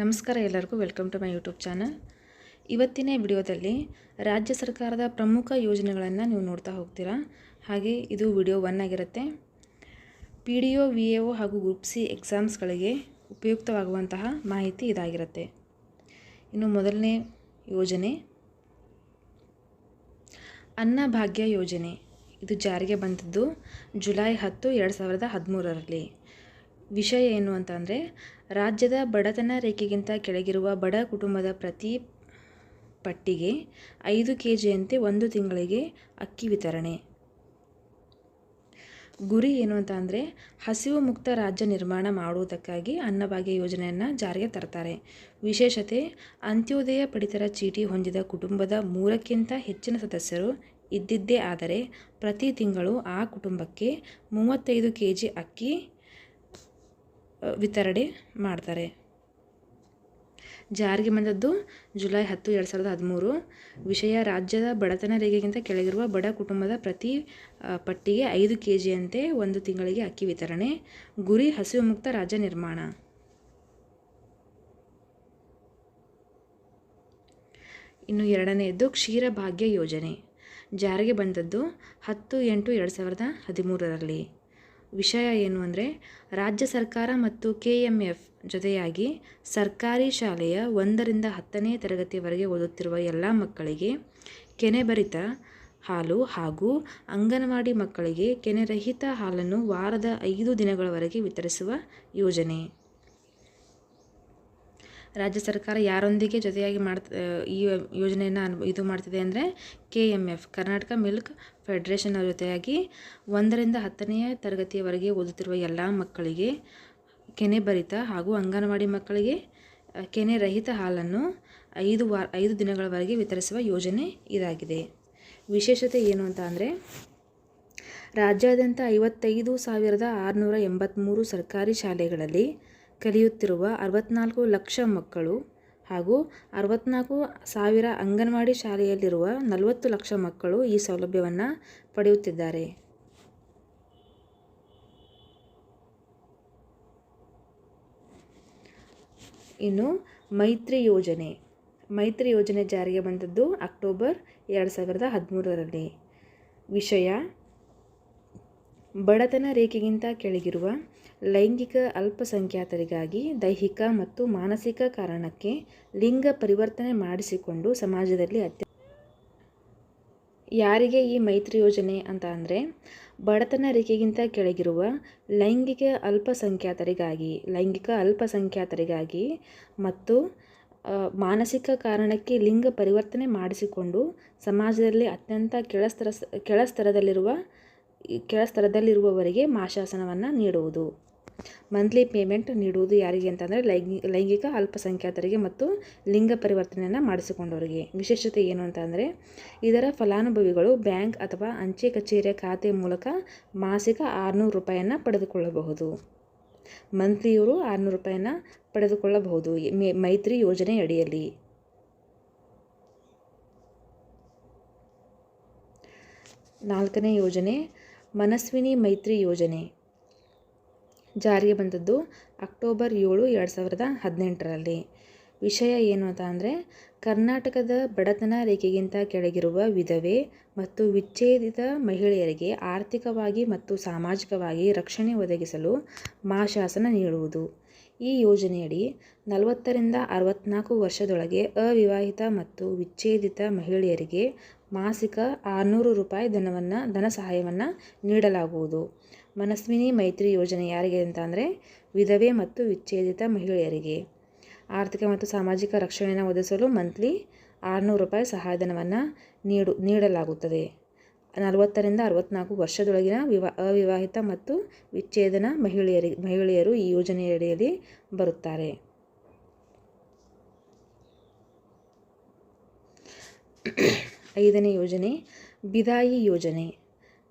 ನಮಸ್ಕಾರ ಎಲ್ಲರಿಗೂ welcome to my YouTube channel ಇವತ್ತಿನ ವಿಡಿಯೋದಲ್ಲಿ ರಾಜ್ಯ ಸರ್ಕಾರದ ಪ್ರಮುಖ ಯೋಜನೆಗಳನ್ನು ನೀವು ನೋಡ್ತಾ ಹೋಗ್ತೀರಾ? ಹಾಗೆ ಇದು ವಿಡಿಯೋ ಒನ್ ಆಗಿರುತ್ತೆ. P D O V A O ಹಾಗೂ ಗ್ರೂಪ್ ಸಿ ಎಕ್ಸಾಮ್ಸ್ಗಳಿಗೆ ಉಪಯುಕ್ತವಾಗುವಂತಹ ಮಾಹಿತಿ ಇದಾಗಿರುತ್ತೆ. ಇನ್ನು ಮೊದಲನೇ ಯೋಜನೆ ಅನ್ನಭಾಗ್ಯ ಯೋಜನೆ. ಇದು ಜಾರಿಗೆ ಬಂದಿದ್ದು ಜುಲೈ ಹತ್ತು, ಎರಡು ಸಾವಿರದ ಹದಿಮೂರರಲ್ಲಿ. ವಿಷಯ ಏನು ಅಂತಂದರೆ ರಾಜ್ಯದ ಬಡತನ ರೇಖೆಗಿಂತ ಕೆಳಗಿರುವ ಬಡ ಕುಟುಂಬದ ಪ್ರತಿ ಪಟ್ಟಿಗೆ ಐದು ಕೆ ಜಿಯಂತೆ ಒಂದು ತಿಂಗಳಿಗೆ ಅಕ್ಕಿ ವಿತರಣೆ. ಗುರಿ ಏನು ಅಂತ ಅಂದರೆ ಹಸಿವು ಮುಕ್ತ ರಾಜ್ಯ ನಿರ್ಮಾಣ ಮಾಡುವುದಕ್ಕಾಗಿ ಅನ್ನಭಾಗ್ಯ ಯೋಜನೆಯನ್ನು ಜಾರಿಗೆ ತರ್ತಾರೆ. ವಿಶೇಷತೆ, ಅಂತ್ಯೋದಯ ಪಡಿತರ ಚೀಟಿ ಹೊಂದಿದ ಕುಟುಂಬದ ಮೂರಕ್ಕಿಂತ ಹೆಚ್ಚಿನ ಸದಸ್ಯರು ಇದ್ದಿದ್ದೇ ಆದರೆ ಪ್ರತಿ ತಿಂಗಳು ಆ ಕುಟುಂಬಕ್ಕೆ ಮೂವತ್ತೈದು ಕೆ ಜಿ ಅಕ್ಕಿ ವಿತರಣೆ ಮಾಡ್ತಾರೆ. ಜಾರಿಗೆ ಬಂದದ್ದು ಜುಲೈ ಹತ್ತು, ಎರಡು ಸಾವಿರದ ಹದಿಮೂರು. ವಿಷಯ ರಾಜ್ಯದ ಬಡತನ ರೇಖೆಗಿಂತ ಕೆಳಗಿರುವ ಬಡ ಕುಟುಂಬದ ಪ್ರತಿ ಪಟ್ಟಿಗೆ ಐದು ಕೆ ಜಿಯಂತೆ ಒಂದು ತಿಂಗಳಿಗೆ ಅಕ್ಕಿ ವಿತರಣೆ. ಗುರಿ ಹಸಿವು ಮುಕ್ತ ರಾಜ್ಯ ನಿರ್ಮಾಣ. ಇನ್ನು ಎರಡನೆಯದ್ದು ಕ್ಷೀರಭಾಗ್ಯ ಯೋಜನೆ. ಜಾರಿಗೆ ಬಂದದ್ದು ಹತ್ತು ಎಂಟು ಎರಡು ಸಾವಿರದ ಹದಿಮೂರರಲ್ಲಿ. ವಿಷಯ ಏನು ಅಂದರೆ, ರಾಜ್ಯ ಸರ್ಕಾರ ಮತ್ತು ಕೆ ಎಂ ಎಫ್ ಜೊತೆಯಾಗಿ ಸರ್ಕಾರಿ ಶಾಲೆಯ ಒಂದರಿಂದ ಹತ್ತನೇ ತರಗತಿವರೆಗೆ ಓದುತ್ತಿರುವ ಎಲ್ಲ ಮಕ್ಕಳಿಗೆ ಕೆನೆಭರಿತ ಹಾಲು ಹಾಗೂ ಅಂಗನವಾಡಿ ಮಕ್ಕಳಿಗೆ ಕೆನೆರಹಿತ ಹಾಲನ್ನು ವಾರದ ಐದು ದಿನಗಳವರೆಗೆ ವಿತರಿಸುವ ಯೋಜನೆ. ರಾಜ್ಯ ಸರ್ಕಾರ ಯಾರೊಂದಿಗೆ ಜೊತೆಯಾಗಿ ಮಾಡ್ತ ಈ ಯೋಜನೆಯನ್ನು ಇದು ಮಾಡ್ತಿದೆ ಅಂದರೆ K M F, Karnataka milk federation ಅವ್ರ ಜೊತೆಯಾಗಿ ಒಂದರಿಂದ ಹತ್ತನೆಯ ತರಗತಿಯವರೆಗೆ ಓದುತ್ತಿರುವ ಎಲ್ಲ ಮಕ್ಕಳಿಗೆ ಕೆನೆ ಭರಿತ ಹಾಗೂ ಅಂಗನವಾಡಿ ಮಕ್ಕಳಿಗೆ ಕೆನೆ ರಹಿತ ಹಾಲನ್ನು ಐದು ವಾರ, ಐದು ದಿನಗಳವರೆಗೆ ವಿತರಿಸುವ ಯೋಜನೆ ಇದಾಗಿದೆ. ವಿಶೇಷತೆ ಏನು ಅಂತ ಅಂದರೆ ರಾಜ್ಯಾದ್ಯಂತ ಐವತ್ತೈದು ಸಾವಿರದ ಆರುನೂರ ಎಂಬತ್ತ್ಮೂರು ಸರ್ಕಾರಿ ಶಾಲೆಗಳಲ್ಲಿ ಕಲಿಯುತ್ತಿರುವ ಅರವತ್ನಾಲ್ಕು ಲಕ್ಷ ಮಕ್ಕಳು ಹಾಗೂ ಅರವತ್ನಾಲ್ಕು ಸಾವಿರ ಅಂಗನವಾಡಿ ಶಾಲೆಯಲ್ಲಿರುವ ನಲವತ್ತು ಲಕ್ಷ ಮಕ್ಕಳು ಈ ಸೌಲಭ್ಯವನ್ನು ಪಡೆಯುತ್ತಿದ್ದಾರೆ. ಇನ್ನು ಮೈತ್ರಿ ಯೋಜನೆ. ಮೈತ್ರಿ ಯೋಜನೆ ಜಾರಿಗೆ ಬಂದದ್ದು ಅಕ್ಟೋಬರ್ ಎರಡು ಸಾವಿರದ ಹದಿಮೂರರಲ್ಲಿ. ವಿಷಯ, ಬಡತನ ರೇಖೆಗಿಂತ ಕೆಳಗಿರುವ ಲೈಂಗಿಕ ಅಲ್ಪಸಂಖ್ಯಾತರಿಗಾಗಿ ದೈಹಿಕ ಮತ್ತು ಮಾನಸಿಕ ಕಾರಣಕ್ಕೆ ಲಿಂಗ ಪರಿವರ್ತನೆ ಮಾಡಿಸಿಕೊಂಡು ಸಮಾಜದಲ್ಲಿ ಅತ್ಯ ಯಾರಿಗೆ ಈ ಮೈತ್ರಿ ಯೋಜನೆ ಅಂತ ಅಂದರೆ ಬಡತನ ರೇಖೆಗಿಂತ ಕೆಳಗಿರುವ ಲೈಂಗಿಕ ಅಲ್ಪಸಂಖ್ಯಾತರಿಗಾಗಿ ಲೈಂಗಿಕ ಅಲ್ಪಸಂಖ್ಯಾತರಿಗಾಗಿ ಮತ್ತು ಮಾನಸಿಕ ಕಾರಣಕ್ಕೆ ಲಿಂಗ ಪರಿವರ್ತನೆ ಮಾಡಿಸಿಕೊಂಡು ಸಮಾಜದಲ್ಲಿ ಅತ್ಯಂತ ಕೆಳಸ್ತರ ಕೆಳಸ್ತರದಲ್ಲಿರುವ ಕೆಳಸ್ತರದಲ್ಲಿರುವವರಿಗೆ ಮಾಶಾಸನವನ್ನು ನೀಡುವುದು. ಮಂತ್ಲಿ ಪೇಮೆಂಟ್ ನೀಡುವುದು ಯಾರಿಗೆ ಅಂತಂದರೆ ಲೈಂಗಿ, ಲೈಂಗಿಕ ಅಲ್ಪಸಂಖ್ಯಾತರಿಗೆ ಮತ್ತು ಲಿಂಗ ಪರಿವರ್ತನೆಯನ್ನು ಮಾಡಿಸಿಕೊಂಡವರಿಗೆ. ವಿಶೇಷತೆ ಏನು ಅಂತಂದರೆ ಇದರ ಫಲಾನುಭವಿಗಳು ಬ್ಯಾಂಕ್ ಅಥವಾ ಅಂಚೆ ಕಚೇರಿಯ ಖಾತೆ ಮೂಲಕ ಮಾಸಿಕ ಆರುನೂರು ರೂಪಾಯಿಯನ್ನು ಪಡೆದುಕೊಳ್ಳಬಹುದು. ಮಂತ್ಲಿಯವರು ಆರುನೂರು ರೂಪಾಯಿಯನ್ನು ಪಡೆದುಕೊಳ್ಳಬಹುದು ಮೈತ್ರಿ ಯೋಜನೆ ಅಡಿಯಲ್ಲಿ. ನಾಲ್ಕನೇ ಯೋಜನೆ ಮನಸ್ವಿನಿ ಮೈತ್ರಿ ಯೋಜನೆ. ಜಾರಿಗೆ ಬಂದದ್ದು ಅಕ್ಟೋಬರ್ ಏಳು ಎರಡು ಸಾವಿರದ ಹದಿನೆಂಟರಲ್ಲಿ. ವಿಷಯ ಏನು ಅಂತ ಅಂದರೆ, ಕರ್ನಾಟಕದ ಬಡತನ ರೇಖೆಗಿಂತ ಕೆಳಗಿರುವ ವಿಧವೆ ಮತ್ತು ವಿಚ್ಛೇದಿತ ಮಹಿಳೆಯರಿಗೆ ಆರ್ಥಿಕವಾಗಿ ಮತ್ತು ಸಾಮಾಜಿಕವಾಗಿ ರಕ್ಷಣೆ ಒದಗಿಸಲು ಮಾಶಾಸನ ನೀಡುವುದು. ಈ ಯೋಜನೆಯಡಿ ನಲವತ್ತರಿಂದ ಅರವತ್ತ್ನಾಲ್ಕು ವರ್ಷದೊಳಗೆ ಅವಿವಾಹಿತ ಮತ್ತು ವಿಚ್ಛೇದಿತ ಮಹಿಳೆಯರಿಗೆ ಮಾಸಿಕ ಆರುನೂರು ರೂಪಾಯಿ ಧನವನ್ನು, ಧನ ಸಹಾಯವನ್ನು ನೀಡಲಾಗುವುದು. ಮನಸ್ವಿನಿ ಮೈತ್ರಿ ಯೋಜನೆ ಯಾರಿಗೆ ಅಂತ ಅಂದರೆ ವಿಧವೆ ಮತ್ತು ವಿಚ್ಛೇದಿತ ಮಹಿಳೆಯರಿಗೆ. ಆರ್ಥಿಕ ಮತ್ತು ಸಾಮಾಜಿಕ ರಕ್ಷಣೆಯನ್ನು ಒದಗಿಸಲು ಮಂತ್ಲಿ ಆರುನೂರು ರೂಪಾಯಿ ಸಹಾಯಧನವನ್ನು ನೀಡು, ನೀಡಲಾಗುತ್ತದೆ. ನಲವತ್ತರಿಂದ ಅರವತ್ತ್ನಾಲ್ಕು ವರ್ಷದೊಳಗಿನ ವಿವಾ, ಅವಿವಾಹಿತ ಮತ್ತು ವಿಚ್ಛೇದನ ಮಹಿಳೆಯರಿ, ಮಹಿಳೆಯರು ಈ ಯೋಜನೆಯಡಿಯಲ್ಲಿ ಬರುತ್ತಾರೆ. ಐದನೇ ಯೋಜನೆ, ಬಿದಾಯಿ ಯೋಜನೆ.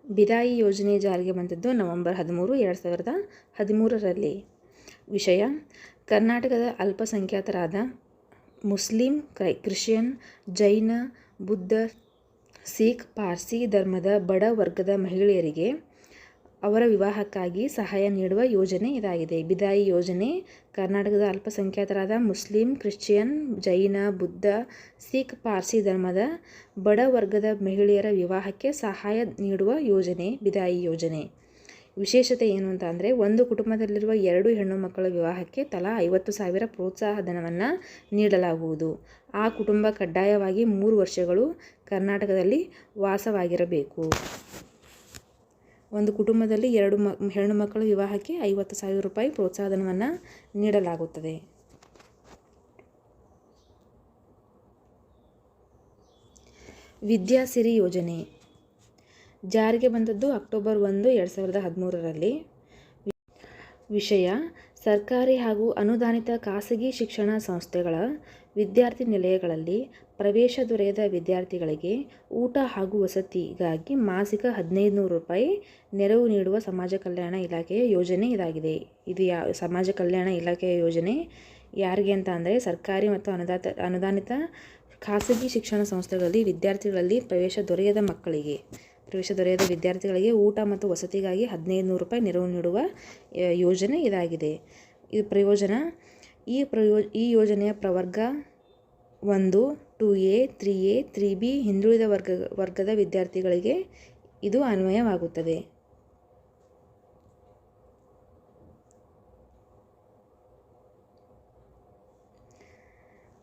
ಬಿದಾಯಿ ಯೋಜನೆ ಜಾರಿಗೆ ಬಂದದ್ದು ನವೆಂಬರ್ ಹದಿಮೂರು, ಎರಡು ಸಾವಿರದ ಹದಿಮೂರರಲ್ಲಿ. ವಿಷಯ, ಕರ್ನಾಟಕದ ಅಲ್ಪಸಂಖ್ಯಾತರಾದ ಮುಸ್ಲಿಂ, ಕ್ರೈ, ಕ್ರಿಶ್ಚಿಯನ್, ಜೈನ, ಬುದ್ಧ, ಸಿಖ್, ಪಾರ್ಸಿ ಧರ್ಮದ ಬಡ ವರ್ಗದ ಮಹಿಳೆಯರಿಗೆ ಅವರ ವಿವಾಹಕ್ಕಾಗಿ ಸಹಾಯ ನೀಡುವ ಯೋಜನೆ ಇದಾಗಿದೆ. ಬಿದಾಯಿ ಯೋಜನೆ ಕರ್ನಾಟಕದ ಅಲ್ಪಸಂಖ್ಯಾತರಾದ ಮುಸ್ಲಿಂ, ಕ್ರಿಶ್ಚಿಯನ್, ಜೈನ, ಬುದ್ಧ, ಸಿಖ್, ಪಾರ್ಸಿ ಧರ್ಮದ ಬಡ ವರ್ಗದ ಮಹಿಳೆಯರ ವಿವಾಹಕ್ಕೆ ಸಹಾಯ ನೀಡುವ ಯೋಜನೆ, ಬಿದಾಯಿ ಯೋಜನೆ. ವಿಶೇಷತೆ ಏನು ಅಂತ ಅಂದರೆ ಒಂದು ಕುಟುಂಬದಲ್ಲಿರುವ ಎರಡು ಹೆಣ್ಣು ಮಕ್ಕಳ ವಿವಾಹಕ್ಕೆ ತಲಾ ಐವತ್ತು ಸಾವಿರ ಪ್ರೋತ್ಸಾಹ ಧನವನ್ನು ನೀಡಲಾಗುವುದು. ಆ ಕುಟುಂಬ ಕಡ್ಡಾಯವಾಗಿ ಮೂರು ವರ್ಷಗಳು ಕರ್ನಾಟಕದಲ್ಲಿ ವಾಸವಾಗಿರಬೇಕು. ಒಂದು ಕುಟುಂಬದಲ್ಲಿ ಎರಡು ಮ, ಹೆಣ್ಣು ಮಕ್ಕಳು ವಿವಾಹಕ್ಕೆ ಐವತ್ತು ಸಾವಿರ ರೂಪಾಯಿ ಪ್ರೋತ್ಸಾಹಧನವನ್ನು ನೀಡಲಾಗುತ್ತದೆ. ವಿದ್ಯಾಸಿರಿ ಯೋಜನೆ. ಜಾರಿಗೆ ಬಂದದ್ದು ಅಕ್ಟೋಬರ್ ಒಂದು, ಎರಡು ಸಾವಿರದ ಹದಿಮೂರರಲ್ಲಿ. ವಿಷಯ, ಸರ್ಕಾರಿ ಹಾಗೂ ಅನುದಾನಿತ ಖಾಸಗಿ ಶಿಕ್ಷಣ ಸಂಸ್ಥೆಗಳ ವಿದ್ಯಾರ್ಥಿ ನಿಲಯಗಳಲ್ಲಿ ಪ್ರವೇಶ ದೊರೆಯದ ವಿದ್ಯಾರ್ಥಿಗಳಿಗೆ ಊಟ ಹಾಗೂ ವಸತಿಗಾಗಿ ಮಾಸಿಕ ಹದಿನೈದು ನೂರು ರೂಪಾಯಿ ನೆರವು ನೀಡುವ ಸಮಾಜ ಕಲ್ಯಾಣ ಇಲಾಖೆಯ ಯೋಜನೆ ಇದಾಗಿದೆ. ಇದು ಯಾ, ಸಮಾಜ ಕಲ್ಯಾಣ ಇಲಾಖೆಯ ಯೋಜನೆ. ಯಾರಿಗೆ ಅಂತ ಅಂದರೆ ಸರ್ಕಾರಿ ಮತ್ತು ಅನುದಾತ, ಅನುದಾನಿತ ಖಾಸಗಿ ಶಿಕ್ಷಣ ಸಂಸ್ಥೆಗಳಲ್ಲಿ ವಿದ್ಯಾರ್ಥಿಗಳಲ್ಲಿ ಪ್ರವೇಶ ದೊರೆಯದ ಮಕ್ಕಳಿಗೆ, ಪ್ರವೇಶ ದೊರೆಯದ ವಿದ್ಯಾರ್ಥಿಗಳಿಗೆ ಊಟ ಮತ್ತು ವಸತಿಗಾಗಿ ಹದಿನೈದು ನೂರು ರೂಪಾಯಿ ನೆರವು ನೀಡುವ ಯೋಜನೆ ಇದಾಗಿದೆ. ಇದು ಪ್ರಯೋಜನ. ಈ ಪ್ರಯೋ, ಈ ಯೋಜನೆಯ ಪ್ರವರ್ಗ ಒಂದು two A three A three B ಹಿಂದುಳಿದ ವರ್ಗ, ವರ್ಗದ ವಿದ್ಯಾರ್ಥಿಗಳಿಗೆ ಇದು ಅನ್ವಯವಾಗುತ್ತದೆ.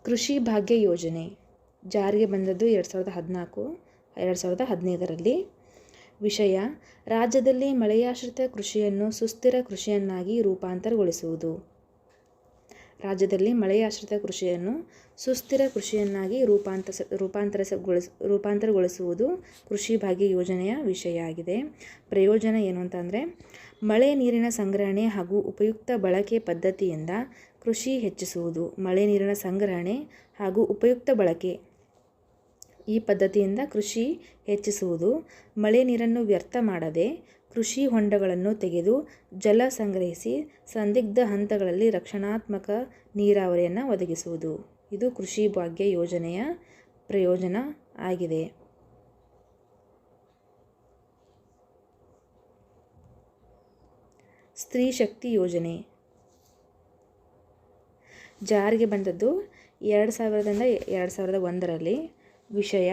ಕೃಷಿ ಭಾಗ್ಯ ಯೋಜನೆ ಜಾರಿಗೆ ಬಂದದ್ದು ಎರಡು ಸಾವಿರದ ಹದಿನಾಲ್ಕು, ಎರಡು ಸಾವಿರದ ಹದಿನೈದರಲ್ಲಿ. ವಿಷಯ, ರಾಜ್ಯದಲ್ಲಿ ಮಳೆಯಾಶ್ರಿತ ಕೃಷಿಯನ್ನು ಸುಸ್ಥಿರ ಕೃಷಿಯನ್ನಾಗಿ ರೂಪಾಂತರಗೊಳಿಸುವುದು. ರಾಜ್ಯದಲ್ಲಿ ಮಳೆಯಾಶ್ರಿತ ಕೃಷಿಯನ್ನು ಸುಸ್ಥಿರ ಕೃಷಿಯನ್ನಾಗಿ ರೂಪಾಂತರ ರೂಪಾಂತರಗೊಳಿಸ ರೂಪಾಂತರಗೊಳಿಸುವುದು ಕೃಷಿ ಭಾಗ್ಯ ಯೋಜನೆಯ ವಿಷಯ ಆಗಿದೆ. ಪ್ರಯೋಜನ ಏನು ಅಂತಂದರೆ, ಮಳೆ ನೀರಿನ ಸಂಗ್ರಹಣೆ ಹಾಗೂ ಉಪಯುಕ್ತ ಬಳಕೆ ಪದ್ಧತಿಯಿಂದ ಕೃಷಿ ಹೆಚ್ಚಿಸುವುದು. ಮಳೆ ನೀರಿನ ಸಂಗ್ರಹಣೆ ಹಾಗೂ ಉಪಯುಕ್ತ ಬಳಕೆ ಈ ಪದ್ಧತಿಯಿಂದ ಕೃಷಿ ಹೆಚ್ಚಿಸುವುದು. ಮಳೆ ನೀರನ್ನು ವ್ಯರ್ಥ ಮಾಡದೆ ಕೃಷಿ ಹೊಂಡಗಳನ್ನು ತೆಗೆದು ಜಲ ಸಂಗ್ರಹಿಸಿ ಸಂದಿಗ್ಧ ಹಂತಗಳಲ್ಲಿ ರಕ್ಷಣಾತ್ಮಕ ನೀರಾವರಿಯನ್ನು ಒದಗಿಸುವುದು. ಇದು ಕೃಷಿ ಭಾಗ್ಯ ಯೋಜನೆಯ ಪ್ರಯೋಜನ ಆಗಿದೆ. ಸ್ತ್ರೀ ಶಕ್ತಿ ಯೋಜನೆ. ಜಾರಿಗೆ ಬಂದದ್ದು ಎರಡು ಸಾವಿರದಿಂದ ಎರಡು ಸಾವಿರದ ಒಂದರಲ್ಲಿ ವಿಷಯ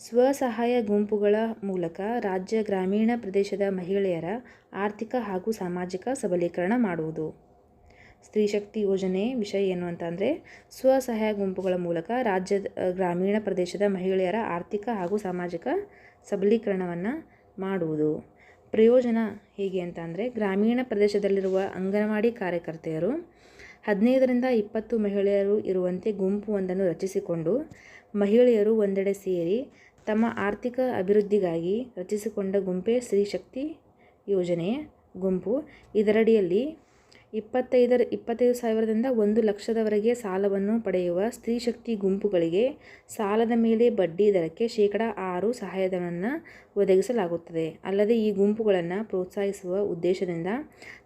ಸ್ವಸಹಾಯ ಗುಂಪುಗಳ ಮೂಲಕ ರಾಜ್ಯ ಗ್ರಾಮೀಣ ಪ್ರದೇಶದ ಮಹಿಳೆಯರ ಆರ್ಥಿಕ ಹಾಗೂ ಸಾಮಾಜಿಕ ಸಬಲೀಕರಣ ಮಾಡುವುದು. ಸ್ತ್ರೀ ಶಕ್ತಿ ಯೋಜನೆ ವಿಷಯ ಏನು ಅಂತಂದರೆ ಸ್ವಸಹಾಯ ಗುಂಪುಗಳ ಮೂಲಕ ರಾಜ್ಯದ ಗ್ರಾಮೀಣ ಪ್ರದೇಶದ ಮಹಿಳೆಯರ ಆರ್ಥಿಕ ಹಾಗೂ ಸಾಮಾಜಿಕ ಸಬಲೀಕರಣವನ್ನು ಮಾಡುವುದು. ಪ್ರಯೋಜನ ಹೇಗೆ ಅಂತ ಅಂದರೆ, ಗ್ರಾಮೀಣ ಪ್ರದೇಶದಲ್ಲಿರುವ ಅಂಗನವಾಡಿ ಕಾರ್ಯಕರ್ತೆಯರು ಹದಿನೈದರಿಂದ ಇಪ್ಪತ್ತು ಮಹಿಳೆಯರು ಇರುವಂತೆ ಗುಂಪು ಒಂದನ್ನು ರಚಿಸಿಕೊಂಡು ಮಹಿಳೆಯರು ಒಂದೆಡೆ ಸೇರಿ ತಮ್ಮ ಆರ್ಥಿಕ ಅಭಿವೃದ್ಧಿಗಾಗಿ ರಚಿಸಿಕೊಂಡ ಗುಂಪೇ ಸ್ತ್ರೀಶಕ್ತಿ ಯೋಜನೆ. ಗುಂಪು ಇದರಡಿಯಲ್ಲಿ ಇಪ್ಪತ್ತೈದರ, ಇಪ್ಪತ್ತೈದು ಸಾವಿರದಿಂದ ಒಂದು ಲಕ್ಷದವರೆಗೆ ಸಾಲವನ್ನು ಪಡೆಯುವ ಸ್ತ್ರೀಶಕ್ತಿ ಗುಂಪುಗಳಿಗೆ ಸಾಲದ ಮೇಲೆ ಬಡ್ಡಿ ದರಕ್ಕೆ ಶೇಕಡ ಆರು ಸಹಾಯಧನವನ್ನು ಒದಗಿಸಲಾಗುತ್ತದೆ. ಅಲ್ಲದೆ ಈ ಗುಂಪುಗಳನ್ನು ಪ್ರೋತ್ಸಾಹಿಸುವ ಉದ್ದೇಶದಿಂದ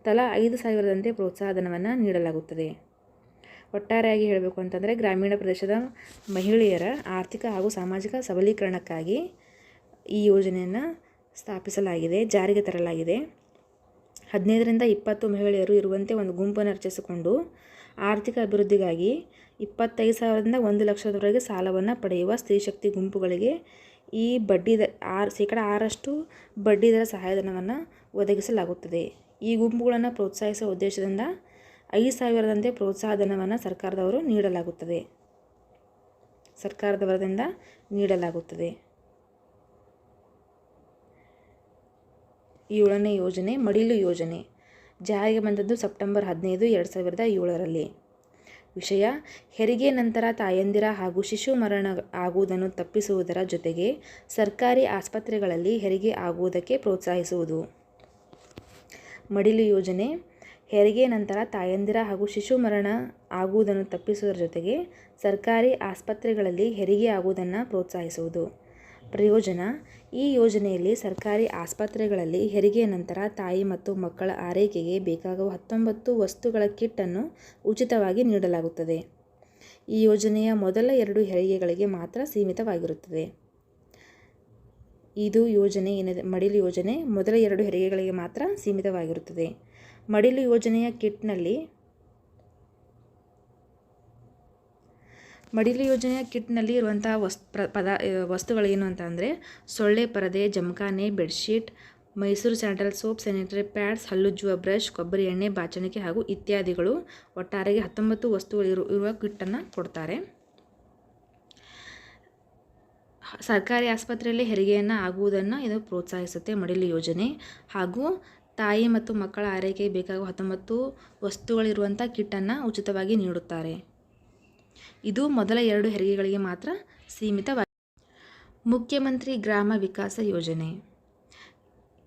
ತಲಾ ಐದು ಸಾವಿರದಂತೆ ಪ್ರೋತ್ಸಾಹಧನವನ್ನು ನೀಡಲಾಗುತ್ತದೆ. ಒಟ್ಟಾರೆಯಾಗಿ ಹೇಳಬೇಕು ಅಂತಂದರೆ ಗ್ರಾಮೀಣ ಪ್ರದೇಶದ ಮಹಿಳೆಯರ ಆರ್ಥಿಕ ಹಾಗೂ ಸಾಮಾಜಿಕ ಸಬಲೀಕರಣಕ್ಕಾಗಿ ಈ ಯೋಜನೆಯನ್ನು ಸ್ಥಾಪಿಸಲಾಗಿದೆ, ಜಾರಿಗೆ ತರಲಾಗಿದೆ. ಹದಿನೈದರಿಂದ ಇಪ್ಪತ್ತು ಮಹಿಳೆಯರು ಇರುವಂತೆ ಒಂದು ಗುಂಪನ್ನು ರಚಿಸಿಕೊಂಡು ಆರ್ಥಿಕ ಅಭಿವೃದ್ಧಿಗಾಗಿ ಇಪ್ಪತ್ತೈದು ಸಾವಿರದಿಂದ ಒಂದು ಲಕ್ಷದವರೆಗೆ ಸಾಲವನ್ನು ಪಡೆಯುವ ಸ್ತ್ರೀಶಕ್ತಿ ಗುಂಪುಗಳಿಗೆ ಈ ಬಡ್ಡಿ ದ ಆರು, ಶೇಕಡ ಆರಷ್ಟು ಬಡ್ಡಿದರ ಸಹಾಯಧನವನ್ನು ಒದಗಿಸಲಾಗುತ್ತದೆ. ಈ ಗುಂಪುಗಳನ್ನು ಪ್ರೋತ್ಸಾಹಿಸುವ ಉದ್ದೇಶದಿಂದ ಐದು ಸಾವಿರದಂತೆ ಪ್ರೋತ್ಸಾಹಧನವನ್ನು ಸರ್ಕಾರದವರು ನೀಡಲಾಗುತ್ತದೆ. ಸರ್ಕಾರದವರದಿಂದ ನೀಡಲಾಗುತ್ತದೆ. ಏಳನೇ ಯೋಜನೆ, ಮಡಿಲು ಯೋಜನೆ. ಜಾರಿಗೆ ಬಂದದ್ದು ಸೆಪ್ಟೆಂಬರ್ ಹದಿನೈದು, ಎರಡು ಸಾವಿರದ ಏಳರಲ್ಲಿ. ವಿಷಯ, ಹೆರಿಗೆ ನಂತರ ತಾಯಂದಿರ ಹಾಗೂ ಶಿಶು ಮರಣ ಆಗುವುದನ್ನು ತಪ್ಪಿಸುವುದರ ಜೊತೆಗೆ ಸರ್ಕಾರಿ ಆಸ್ಪತ್ರೆಗಳಲ್ಲಿ ಹೆರಿಗೆ ಆಗುವುದಕ್ಕೆ ಪ್ರೋತ್ಸಾಹಿಸುವುದು. ಮಡಿಲು ಯೋಜನೆ ಹೆರಿಗೆ ನಂತರ ತಾಯಂದಿರ ಹಾಗೂ ಶಿಶು ಮರಣ ಆಗುವುದನ್ನು ತಪ್ಪಿಸುವುದರ ಜೊತೆಗೆ ಸರ್ಕಾರಿ ಆಸ್ಪತ್ರೆಗಳಲ್ಲಿ ಹೆರಿಗೆ ಆಗುವುದನ್ನು ಪ್ರೋತ್ಸಾಹಿಸುವುದು. ಪ್ರಯೋಜನ, ಈ ಯೋಜನೆಯಲ್ಲಿ ಸರ್ಕಾರಿ ಆಸ್ಪತ್ರೆಗಳಲ್ಲಿ ಹೆರಿಗೆಯ ನಂತರ ತಾಯಿ ಮತ್ತು ಮಕ್ಕಳ ಆರೈಕೆಗೆ ಬೇಕಾಗುವ ಹತ್ತೊಂಬತ್ತು ವಸ್ತುಗಳ ಕಿಟ್ಟನ್ನು ಉಚಿತವಾಗಿ ನೀಡಲಾಗುತ್ತದೆ. ಈ ಯೋಜನೆಯ ಮೊದಲ ಎರಡು ಹೆರಿಗೆಗಳಿಗೆ ಮಾತ್ರ ಸೀಮಿತವಾಗಿರುತ್ತದೆ. ಇದು ಯೋಜನೆ ಏನಿದೆ ಮಡಿಲು ಯೋಜನೆ ಮೊದಲ ಎರಡು ಹೆರಿಗೆಗಳಿಗೆ ಮಾತ್ರ ಸೀಮಿತವಾಗಿರುತ್ತದೆ. ಮಡಿಲು ಯೋಜನೆಯ ಕಿಟ್ನಲ್ಲಿ ಮಡಿಲು ಯೋಜನೆಯ ಕಿಟ್ನಲ್ಲಿ ಇರುವಂತಹ ವಸ್ತು ಪ್ರ ಪದ ವಸ್ತುಗಳೇನು ಅಂತ ಅಂದರೆ ಸೊಳ್ಳೆ ಪರದೆ, ಜಮಖಾನೆ, bedsheet, Mysuru sandal soap, sanitary pads ಹಲ್ಲುಜ್ಜುವ brush, ಕೊಬ್ಬರಿ ಎಣ್ಣೆ, ಬಾಚಣಿಕೆ ಹಾಗೂ ಇತ್ಯಾದಿಗಳು ಒಟ್ಟಾರೆಗೆ ಹತ್ತೊಂಬತ್ತು ವಸ್ತುಗಳು ಇರು, ಇರುವ ಕಿಟ್ಟನ್ನು ಕೊಡ್ತಾರೆ. ಸರ್ಕಾರಿ ಆಸ್ಪತ್ರೆಯಲ್ಲಿ ಹೆರಿಗೆಯನ್ನು ಆಗುವುದನ್ನು ಇದು ಪ್ರೋತ್ಸಾಹಿಸುತ್ತೆ ಮಡಿಲು ಯೋಜನೆ ಹಾಗೂ ತಾಯಿ ಮತ್ತು ಮಕ್ಕಳ ಆರೈಕೆಗೆ ಬೇಕಾಗುವ ಹತ್ತೊಂಬತ್ತು ವಸ್ತುಗಳಿರುವಂಥ ಕಿಟ್ಟನ್ನು ಉಚಿತವಾಗಿ ನೀಡುತ್ತಾರೆ. ಇದು ಮೊದಲ ಎರಡು ಹೆರಿಗೆಗಳಿಗೆ ಮಾತ್ರ ಸೀಮಿತವಾಗಿ ಮುಖ್ಯಮಂತ್ರಿ ಗ್ರಾಮ ವಿಕಾಸ ಯೋಜನೆ.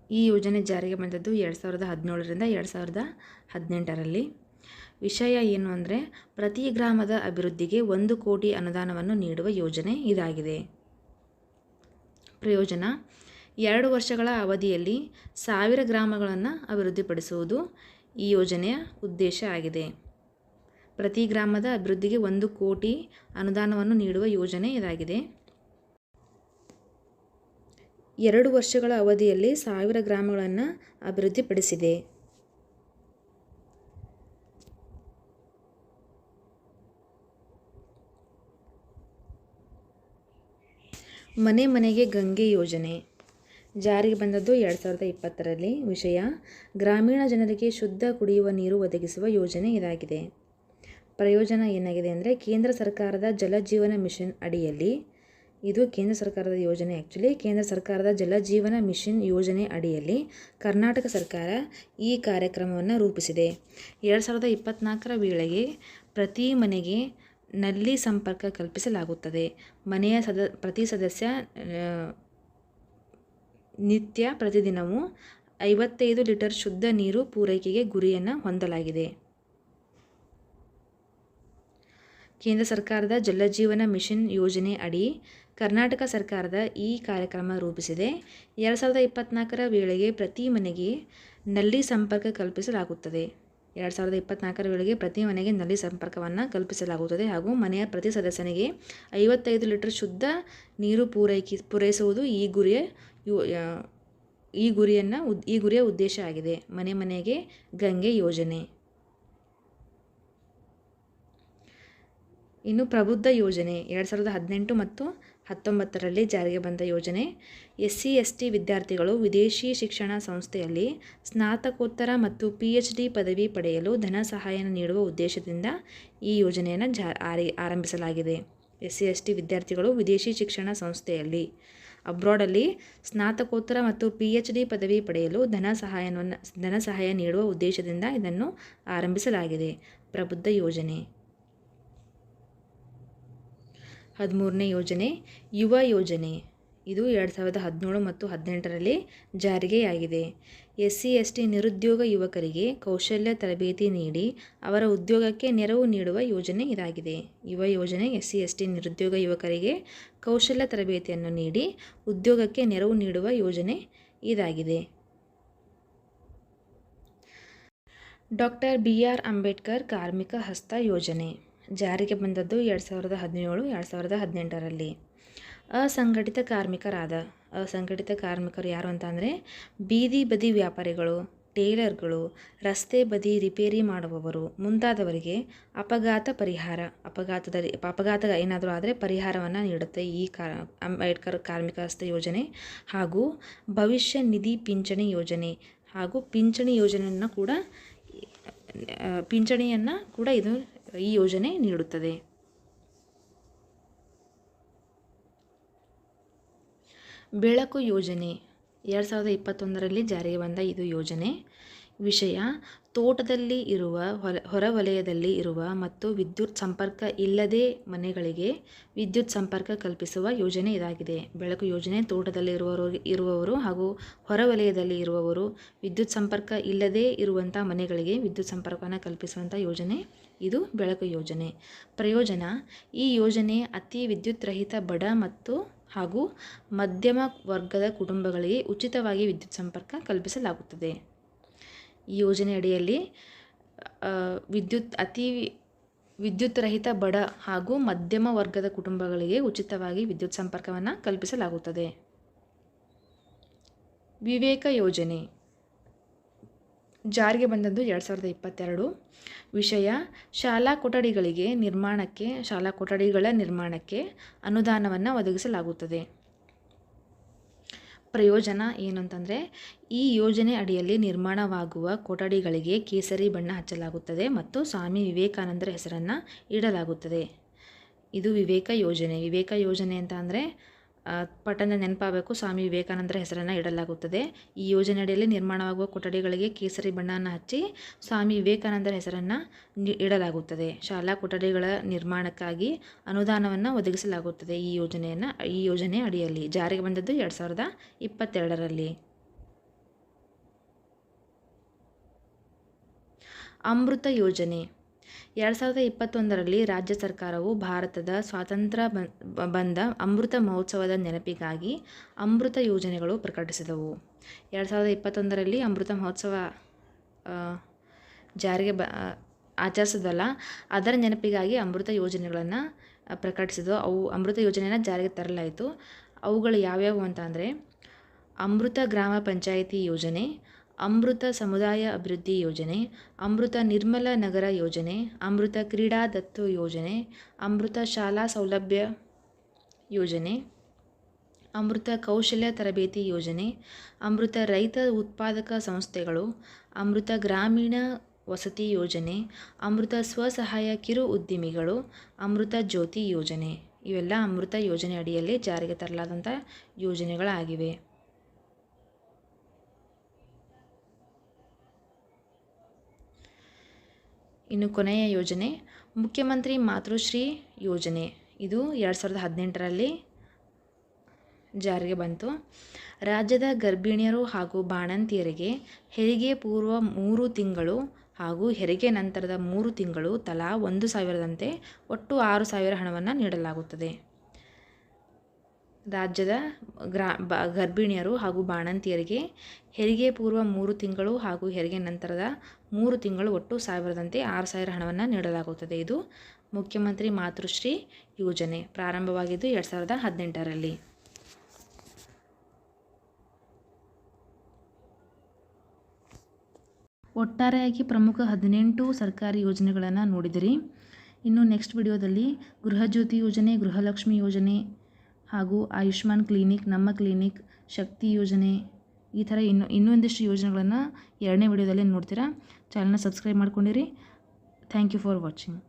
ಈ ಯೋಜನೆ ಜಾರಿಗೆ ಬಂದದ್ದು ಎರಡು ಸಾವಿರದ ಹದಿನೇಳರಿಂದ ಎರಡು ಸಾವಿರದ ಹದಿನೆಂಟರಲ್ಲಿ. ವಿಷಯ ಏನು ಅಂದರೆ, ಪ್ರತಿ ಗ್ರಾಮದ ಅಭಿವೃದ್ಧಿಗೆ ಒಂದು ಕೋಟಿ ಅನುದಾನವನ್ನು ನೀಡುವ ಯೋಜನೆ ಇದಾಗಿದೆ. ಪ್ರಯೋಜನ ಎರಡು ವರ್ಷಗಳ ಅವಧಿಯಲ್ಲಿ ಸಾವಿರ ಗ್ರಾಮಗಳನ್ನು ಅಭಿವೃದ್ಧಿಪಡಿಸುವುದು ಈ ಯೋಜನೆಯ ಉದ್ದೇಶ ಆಗಿದೆ. ಪ್ರತಿ ಗ್ರಾಮದ ಅಭಿವೃದ್ಧಿಗೆ ಒಂದು ಕೋಟಿ ಅನುದಾನವನ್ನು ನೀಡುವ ಯೋಜನೆ ಇದಾಗಿದೆ. ಎರಡು ವರ್ಷಗಳ ಅವಧಿಯಲ್ಲಿ ಸಾವಿರ ಗ್ರಾಮಗಳನ್ನು ಅಭಿವೃದ್ಧಿಪಡಿಸಿದೆ. ಮನೆ ಮನೆಗೆ ಗಂಗೆ ಯೋಜನೆ. ಜಾರಿಗೆ ಬಂದದ್ದು ಎರಡು ಸಾವಿರದ ಇಪ್ಪತ್ತರಲ್ಲಿ. ವಿಷಯ, ಗ್ರಾಮೀಣ ಜನರಿಗೆ ಶುದ್ಧ ಕುಡಿಯುವ ನೀರು ಒದಗಿಸುವ ಯೋಜನೆ ಇದಾಗಿದೆ. ಪ್ರಯೋಜನ ಏನಾಗಿದೆ ಅಂದರೆ ಕೇಂದ್ರ ಸರ್ಕಾರದ ಜಲಜೀವನ ಮಿಷನ್ ಅಡಿಯಲ್ಲಿ, ಇದು ಕೇಂದ್ರ ಸರ್ಕಾರದ ಯೋಜನೆ ಆ್ಯಕ್ಚುಲಿ ಕೇಂದ್ರ ಸರ್ಕಾರದ ಜಲಜೀವನ ಮಿಷನ್ ಯೋಜನೆ ಅಡಿಯಲ್ಲಿ ಕರ್ನಾಟಕ ಸರ್ಕಾರ ಈ ಕಾರ್ಯಕ್ರಮವನ್ನು ರೂಪಿಸಿದೆ. ಎರಡು ಸಾವಿರದ ಇಪ್ಪತ್ತ್ನಾಲ್ಕರ ವೇಳೆಗೆ ಪ್ರತಿ ಮನೆಗೆ ನಲ್ಲಿ ಸಂಪರ್ಕ ಕಲ್ಪಿಸಲಾಗುತ್ತದೆ. ಮನೆಯ ಸದ, ಪ್ರತಿ ಸದಸ್ಯ ನಿತ್ಯ ಪ್ರತಿದಿನವೂ ಐವತ್ತೈದು ಲೀಟರ್ ಶುದ್ಧ ನೀರು ಪೂರೈಕೆಗೆ ಗುರಿಯನ್ನು ಹೊಂದಲಾಗಿದೆ. ಕೇಂದ್ರ ಸರ್ಕಾರದ ಜಲಜೀವನ ಮಿಷನ್ ಯೋಜನೆ ಅಡಿ ಕರ್ನಾಟಕ ಸರ್ಕಾರದ ಈ ಕಾರ್ಯಕ್ರಮ ರೂಪಿಸಿದೆ. ಎರಡು ಸಾವಿರದ ಇಪ್ಪತ್ತ್ನಾಲ್ಕರ ವೇಳೆಗೆ ಪ್ರತಿ ಮನೆಗೆ ನಲ್ಲಿ ಸಂಪರ್ಕ ಕಲ್ಪಿಸಲಾಗುತ್ತದೆ. ಎರಡು ಸಾವಿರದ ಇಪ್ಪತ್ತ್ನಾಲ್ಕರ ವೇಳೆಗೆ ಪ್ರತಿ ಮನೆಗೆ ನಲ್ಲಿ ಸಂಪರ್ಕವನ್ನು ಕಲ್ಪಿಸಲಾಗುತ್ತದೆ ಹಾಗೂ ಮನೆಯ ಪ್ರತಿ ಸದಸ್ಯನಿಗೆ ಐವತ್ತೈದು ಲೀಟರ್ ಶುದ್ಧ ನೀರು ಪೂರೈಕೆ, ಪೂರೈಸುವುದು ಈ ಗುರಿಯ ಈ ಗುರಿಯನ್ನು ಈ ಗುರಿಯ ಉದ್ದೇಶ ಆಗಿದೆ. ಮನೆ ಮನೆಗೆ ಗಂಗೆ ಯೋಜನೆ. ಇನ್ನು ಪ್ರಬುದ್ಧ ಯೋಜನೆ, ಎರಡು ಸಾವಿರದ ಹದಿನೆಂಟು ಮತ್ತು ಹತ್ತೊಂಬತ್ತರಲ್ಲಿ ಜಾರಿಗೆ ಬಂದ ಯೋಜನೆ. ಎಸ್ ಸಿ ಎಸ್ ಟಿ ವಿದ್ಯಾರ್ಥಿಗಳು ವಿದೇಶಿ ಶಿಕ್ಷಣ ಸಂಸ್ಥೆಯಲ್ಲಿ ಸ್ನಾತಕೋತ್ತರ ಮತ್ತು ಪಿ ಎಚ್ ಡಿ ಪದವಿ ಪಡೆಯಲು ಧನ ಸಹಾಯ ನೀಡುವ ಉದ್ದೇಶದಿಂದ ಈ ಯೋಜನೆಯನ್ನು ಜಾ, ಆರಿ, ಆರಂಭಿಸಲಾಗಿದೆ. ಎಸ್ ಸಿ ಎಸ್ ಟಿ ವಿದ್ಯಾರ್ಥಿಗಳು ವಿದೇಶಿ ಶಿಕ್ಷಣ ಸಂಸ್ಥೆಯಲ್ಲಿ. ಅಬ್ರಾಡಲ್ಲಿ ಸ್ನಾತಕೋತ್ತರ ಮತ್ತು ಪಿ ಎಚ್ ಡಿ ಪದವಿ ಪಡೆಯಲು ಧನ ಸಹಾಯವನ್ನು, ಧನ ಸಹಾಯ ನೀಡುವ ಉದ್ದೇಶದಿಂದ ಇದನ್ನು ಆರಂಭಿಸಲಾಗಿದೆ. ಪ್ರಬುದ್ಧ ಯೋಜನೆ. ಹದಿಮೂರನೇ ಯೋಜನೆ, ಯುವ ಯೋಜನೆ. ಇದು ಎರಡು ಸಾವಿರದ ಹದಿನೇಳು ಮತ್ತು ಹದಿನೆಂಟರಲ್ಲಿ ಜಾರಿಗೆಯಾಗಿದೆ. ಎಸ್ ಸಿ ಎಸ್ ಟಿ ನಿರುದ್ಯೋಗ ಯುವಕರಿಗೆ ಕೌಶಲ್ಯ ತರಬೇತಿ ನೀಡಿ ಅವರ ಉದ್ಯೋಗಕ್ಕೆ ನೆರವು ನೀಡುವ ಯೋಜನೆ ಇದಾಗಿದೆ. ಯುವ ಯೋಜನೆ ಎಸ್ ಸಿ ಎಸ್ ಟಿ ನಿರುದ್ಯೋಗ ಯುವಕರಿಗೆ ಕೌಶಲ್ಯ ತರಬೇತಿಯನ್ನು ನೀಡಿ ಉದ್ಯೋಗಕ್ಕೆ ನೆರವು ನೀಡುವ ಯೋಜನೆ ಇದಾಗಿದೆ. ಡಾಕ್ಟರ್ ಬಿ ಆರ್ ಅಂಬೇಡ್ಕರ್ ಕಾರ್ಮಿಕ ಹಸ್ತ ಯೋಜನೆ ಜಾರಿಗೆ ಬಂದದ್ದು ಎರಡು ಸಾವಿರದ ಹದಿನೇಳು, ಎರಡು ಸಾವಿರದ ಹದಿನೆಂಟರಲ್ಲಿ. ಅಸಂಘಟಿತ ಕಾರ್ಮಿಕರಾದ ಅಸಂಘಟಿತ ಕಾರ್ಮಿಕರು ಯಾರು ಅಂತ ಅಂದರೆ ಬೀದಿ ಬದಿ ವ್ಯಾಪಾರಿಗಳು, ಟೇಲರ್ಗಳು, ರಸ್ತೆ ಬದಿ ರಿಪೇರಿ ಮಾಡುವವರು, ಮುಂತಾದವರಿಗೆ ಅಪಘಾತ ಪರಿಹಾರ, ಅಪಘಾತದಲ್ಲಿ ಅಪಘಾತ ಏನಾದರೂ ಆದರೆ ಪರಿಹಾರವನ್ನು ನೀಡುತ್ತೆ ಈ ಕಾ ಅಂಬೇಡ್ಕರ್ ಕಾರ್ಮಿಕ ರಸ್ತೆ ಯೋಜನೆ ಹಾಗೂ ಭವಿಷ್ಯ ನಿಧಿ ಪಿಂಚಣಿ ಯೋಜನೆ ಹಾಗೂ ಪಿಂಚಣಿ ಯೋಜನೆಯನ್ನು ಕೂಡ ಪಿಂಚಣಿಯನ್ನು ಕೂಡ ಇದು ಈ ಯೋಜನೆ ನೀಡುತ್ತದೆ. ಬೆಳಕು ಯೋಜನೆ. ಎರಡು ಸಾವಿರದ ಇಪ್ಪತ್ತೊಂದರಲ್ಲಿ ಜಾರಿಗೆ ಬಂದ ಇದು ಯೋಜನೆ. ವಿಷಯ, ತೋಟದಲ್ಲಿ ಇರುವ ಹೊಲ ಹೊರವಲಯದಲ್ಲಿ ಇರುವ ಮತ್ತು ವಿದ್ಯುತ್ ಸಂಪರ್ಕ ಇಲ್ಲದೆ ಮನೆಗಳಿಗೆ ವಿದ್ಯುತ್ ಸಂಪರ್ಕ ಕಲ್ಪಿಸುವ ಯೋಜನೆ ಇದಾಗಿದೆ. ಬೆಳಕು ಯೋಜನೆ, ತೋಟದಲ್ಲಿ ಇರುವವರು ಇರುವವರು ಹಾಗೂ ಹೊರವಲಯದಲ್ಲಿ ಇರುವವರು ವಿದ್ಯುತ್ ಸಂಪರ್ಕ ಇಲ್ಲದೇ ಇರುವಂಥ ಮನೆಗಳಿಗೆ ವಿದ್ಯುತ್ ಸಂಪರ್ಕವನ್ನು ಕಲ್ಪಿಸುವಂಥ ಯೋಜನೆ ಇದು ಬೆಳಕು ಯೋಜನೆ. ಪ್ರಯೋಜನ, ಈ ಯೋಜನೆ ಅತಿ ವಿದ್ಯುತ್ ರಹಿತ ಬಡ ಮತ್ತು ಹಾಗೂ ಮಧ್ಯಮ ವರ್ಗದ ಕುಟುಂಬಗಳಿಗೆ ಉಚಿತವಾಗಿ ವಿದ್ಯುತ್ ಸಂಪರ್ಕ ಕಲ್ಪಿಸಲಾಗುತ್ತದೆ. ಈ ಯೋಜನೆ ಅಡಿಯಲ್ಲಿ ವಿದ್ಯುತ್ ಅತಿ ವಿದ್ಯುತ್ ರಹಿತ ಬಡ ಹಾಗೂ ಮಧ್ಯಮ ವರ್ಗದ ಕುಟುಂಬಗಳಿಗೆ ಉಚಿತವಾಗಿ ವಿದ್ಯುತ್ ಸಂಪರ್ಕವನ್ನು ಕಲ್ಪಿಸಲಾಗುತ್ತದೆ. ವಿವೇಕ ಯೋಜನೆ ಜಾರಿಗೆ ಬಂದದ್ದು ಎರಡು ಸಾವಿರದ ಇಪ್ಪತ್ತೆರಡು. ವಿಷಯ, ಶಾಲಾ ಕೊಠಡಿಗಳಿಗೆ ನಿರ್ಮಾಣಕ್ಕೆ, ಶಾಲಾ ಕೊಠಡಿಗಳ ನಿರ್ಮಾಣಕ್ಕೆ ಅನುದಾನವನ್ನು ಒದಗಿಸಲಾಗುತ್ತದೆ. ಪ್ರಯೋಜನ ಏನಂತಂದರೆ, ಈ ಯೋಜನೆ ಅಡಿಯಲ್ಲಿ ನಿರ್ಮಾಣವಾಗುವ ಕೊಠಡಿಗಳಿಗೆ ಕೇಸರಿ ಬಣ್ಣ ಹಚ್ಚಲಾಗುತ್ತದೆ ಮತ್ತು ಸ್ವಾಮಿ ವಿವೇಕಾನಂದರ ಹೆಸರನ್ನು ಇಡಲಾಗುತ್ತದೆ. ಇದು ವಿವೇಕ ಯೋಜನೆ. ವಿವೇಕ ಯೋಜನೆ ಅಂತ ಅಂದರೆ ಪಟ್ಟಣ ನೆನಪಾಗಬೇಕು. ಸ್ವಾಮಿ ವಿವೇಕಾನಂದರ ಹೆಸರನ್ನು ಇಡಲಾಗುತ್ತದೆ. ಈ ಯೋಜನೆಯಡಿಯಲ್ಲಿ ನಿರ್ಮಾಣವಾಗುವ ಕೊಠಡಿಗಳಿಗೆ ಕೇಸರಿ ಬಣ್ಣವನ್ನು ಹಚ್ಚಿ ಸ್ವಾಮಿ ವಿವೇಕಾನಂದರ ಹೆಸರನ್ನು ಇಡಲಾಗುತ್ತದೆ. ಶಾಲಾ ಕೊಠಡಿಗಳ ನಿರ್ಮಾಣಕ್ಕಾಗಿ ಅನುದಾನವನ್ನು ಒದಗಿಸಲಾಗುತ್ತದೆ ಈ ಯೋಜನೆಯನ್ನು, ಈ ಯೋಜನೆ ಅಡಿಯಲ್ಲಿ. ಜಾರಿಗೆ ಬಂದದ್ದು ಎರಡು ಸಾವಿರದ ಇಪ್ಪತ್ತೆರಡರಲ್ಲಿ. ಅಮೃತ ಯೋಜನೆ. ಎರಡು ಸಾವಿರದ ಇಪ್ಪತ್ತೊಂದರಲ್ಲಿ ರಾಜ್ಯ ಸರ್ಕಾರವು ಭಾರತದ ಸ್ವಾತಂತ್ರ್ಯ ಬಂದ ಅಮೃತ ಮಹೋತ್ಸವದ ನೆನಪಿಗಾಗಿ ಅಮೃತ ಯೋಜನೆಗಳು ಪ್ರಕಟಿಸಿದವು. ಎರಡು ಸಾವಿರದ ಇಪ್ಪತ್ತೊಂದರಲ್ಲಿ ಅಮೃತ ಮಹೋತ್ಸವ ಜಾರಿಗೆ ಬ ಅದರ ನೆನಪಿಗಾಗಿ ಅಮೃತ ಯೋಜನೆಗಳನ್ನು ಪ್ರಕಟಿಸಿದವು ಅವು ಅಮೃತ ಯೋಜನೆಯನ್ನು ಜಾರಿಗೆ ತರಲಾಯಿತು. ಅವುಗಳು ಯಾವ್ಯಾವು ಅಂತ ಅಮೃತ ಗ್ರಾಮ ಪಂಚಾಯಿತಿ ಯೋಜನೆ ಅಮೃತ ಸಮುದಾಯ ಅಭಿವೃದ್ಧಿ ಯೋಜನೆ, ಅಮೃತ ನಿರ್ಮಲ ನಗರ ಯೋಜನೆ, ಅಮೃತ ಕ್ರೀಡಾ ದತ್ತು ಯೋಜನೆ, ಅಮೃತ ಶಾಲಾ ಸೌಲಭ್ಯ ಯೋಜನೆ, ಅಮೃತ ಕೌಶಲ್ಯ ತರಬೇತಿ ಯೋಜನೆ, ಅಮೃತ ರೈತ ಉತ್ಪಾದಕ ಸಂಸ್ಥೆಗಳು, ಅಮೃತ ಗ್ರಾಮೀಣ ವಸತಿ ಯೋಜನೆ, ಅಮೃತ ಸ್ವಸಹಾಯ ಕಿರು ಉದ್ದಿಮೆಗಳು, ಅಮೃತ ಜ್ಯೋತಿ ಯೋಜನೆ. ಇವೆಲ್ಲ ಅಮೃತ ಯೋಜನೆ ಅಡಿಯಲ್ಲಿ ಜಾರಿಗೆ ತರಲಾದಂಥ ಯೋಜನೆಗಳಾಗಿವೆ. ಇನ್ನು ಕೊನೆಯ ಯೋಜನೆ, ಮುಖ್ಯಮಂತ್ರಿ ಮಾತೃಶ್ರೀ ಯೋಜನೆ. ಇದು ಎರಡು ಸಾವಿರದ ಹದಿನೆಂಟರಲ್ಲಿ ಜಾರಿಗೆ ಬಂತು. ರಾಜ್ಯದ ಗರ್ಭಿಣಿಯರು ಹಾಗೂ ಬಾಣಂತಿಯರಿಗೆ ಹೆರಿಗೆ ಪೂರ್ವ ಮೂರು ತಿಂಗಳು ಹಾಗೂ ಹೆರಿಗೆ ನಂತರದ ಮೂರು ತಿಂಗಳು ತಲಾ ಒಂದು ಸಾವಿರದಂತೆ ಒಟ್ಟು ಆರು ಸಾವಿರ ಹಣವನ್ನು ನೀಡಲಾಗುತ್ತದೆ. ರಾಜ್ಯದ ಗ್ರಾ, ಬ, ಗರ್ಭಿಣಿಯರು ಹಾಗೂ ಬಾಣಂತಿಯರಿಗೆ ಹೆರಿಗೆ ಪೂರ್ವ ಮೂರು ತಿಂಗಳು ಹಾಗೂ ಹೆರಿಗೆ ನಂತರದ ಮೂರು ತಿಂಗಳು ಒಟ್ಟು ಸಾವಿರದಂತೆ ಆರು ಸಾವಿರ ಹಣವನ್ನು ನೀಡಲಾಗುತ್ತದೆ. ಇದು ಮುಖ್ಯಮಂತ್ರಿ ಮಾತೃಶ್ರೀ ಯೋಜನೆ. ಪ್ರಾರಂಭವಾಗಿದ್ದು ಎರಡು ಸಾವಿರದ ಹದಿನೆಂಟರಲ್ಲಿ. ಒಟ್ಟಾರೆಯಾಗಿ ಪ್ರಮುಖ ಹದಿನೆಂಟು ಸರ್ಕಾರಿ ಯೋಜನೆಗಳನ್ನು ನೋಡಿದಿರಿ. ಇನ್ನು ನೆಕ್ಸ್ಟ್ ವಿಡಿಯೋದಲ್ಲಿ ಗೃಹಜ್ಯೋತಿ ಯೋಜನೆ ಗೃಹಲಕ್ಷ್ಮಿ ಯೋಜನೆ ಹಾಗೂ ಆಯುಷ್ಮಾನ್ ಕ್ಲಿನಿಕ್, ನಮ್ಮ ಕ್ಲಿನಿಕ್, ಶಕ್ತಿ ಯೋಜನೆ ಈ ಥರ ಇನ್ನೂ ಇನ್ನೊಂದಿಷ್ಟು ಯೋಜನೆಗಳನ್ನು ಎರಡನೇ ವಿಡಿಯೋದಲ್ಲಿ ನೋಡ್ತೀರಾ. ಚಾನಲ್ನ subscribe ಮಾಡ್ಕೊಂಡಿರಿ. Thank you for watching